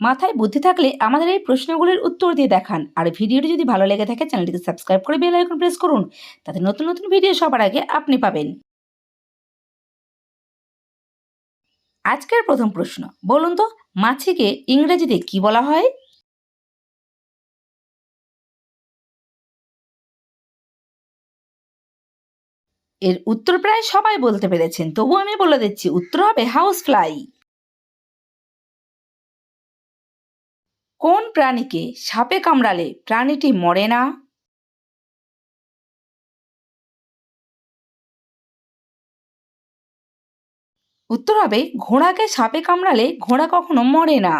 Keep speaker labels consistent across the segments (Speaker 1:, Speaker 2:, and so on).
Speaker 1: মাথায় বুদ্ধি থাকলে আমাদের এই প্রশ্নগুলির উত্তর দিয়ে দেখান। আর ভিডিওটি যদি ভালো লেগে থাকে, চ্যানেলটিকে সাবস্ক্রাইব করে বেল আইকন প্রেস করুন। তাতে নতুন নতুন ভিডিও সবার আগে আপনি পাবেন। আজকের প্রথম প্রশ্ন, বলুন তো, মাছিকে ইংরেজিতে কি বলা হয়? এর উত্তর প্রায় সবাই বলতে পেরেছেন, তবু আমি বলে দিচ্ছি, উত্তর হবে হাউস ফ্লাই। কোন প্রাণীকে সাপে কামড়ালে প্রাণীটি মরে না? উত্তর হবে, ঘোড়াকে সাপে কামড়ালে ঘোড়া কখনো মরে না।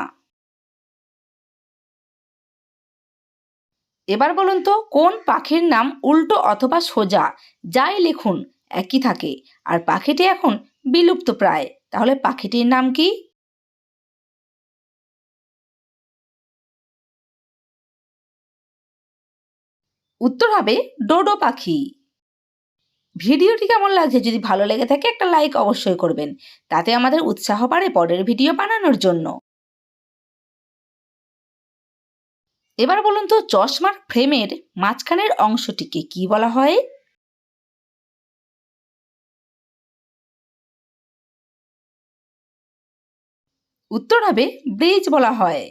Speaker 1: এবার বলুন তো, কোন পাখির নাম উল্টো অথবা সোজা? যাই লিখুন, একই থাকে। আর পাখিটি এখন বিলুপ্ত প্রায়। তাহলে পাখিটির নাম কি? উত্তর হবে ডোডো পাখি। ভিডিওটি কেমন লাগছে যদি ভালো লেগে থাকে একটা লাইক অবশ্যই করবেন। তাতে আমাদের উৎসাহ বাড়ে পরের ভিডিও বানানোর জন্য। এবার বলুন তো চশমার ফ্রেমের মাঝখানের অংশটিকে কি বলা হয়? উত্তর হবে ব্রিজ বলা হয়।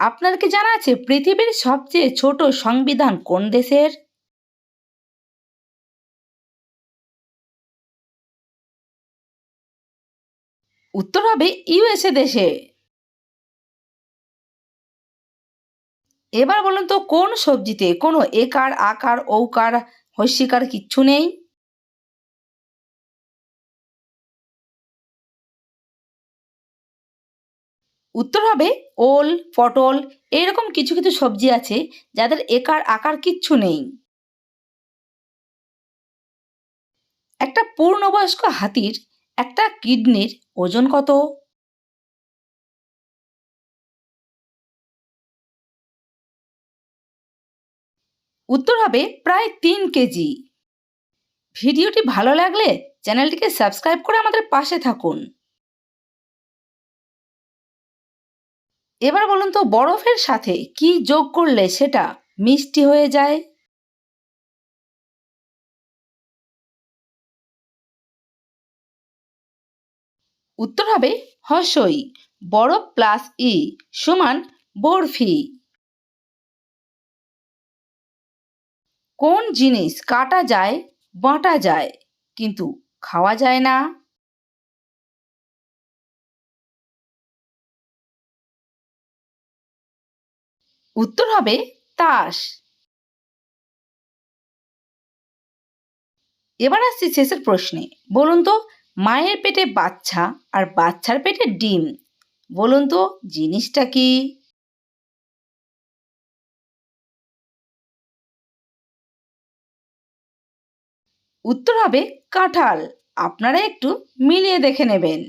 Speaker 1: আপনার কি জানা আছে পৃথিবীর সবচেয়ে ছোট সংবিধান কোন দেশের? উত্তর হবে ইউএসএ দেশে। এবার বলুন তো কোন সবজিতে কোনো একার আকার ঔকার হস্যিকার কিচ্ছু নেই? উত্তর হবে ওল, পটল, এরকম কিছু কিছু সবজি আছে যাদের একার আকার কিচ্ছু নেই। একটা পূর্ণবয়স্ক হাতির একটা কিডনির ওজন কত? উত্তর হবে প্রায় তিন কেজি। ভিডিওটি ভালো লাগলে চ্যানেলটিকে সাবস্ক্রাইব করে আমাদের পাশে থাকুন। এবার বলুন তো বরফের সাথে কি যোগ করলে সেটা মিষ্টি হয়ে যায়? উত্তর হবে হসই, বরফ প্লাস ই সমান বরফি। কোন জিনিস কাটা যায়, বাঁটা যায়, কিন্তু খাওয়া যায় না? উত্তর হবে তাস। এবার আসছি শেষের প্রশ্নে। বলুন তো, মায়ের পেটে বাচ্চা আর বাচ্চার পেটে ডিম। বলুন তো, জিনিসটা কি? উত্তর হবে কাঁঠাল। আপনারা একটু মিলিয়ে দেখে নেবেন।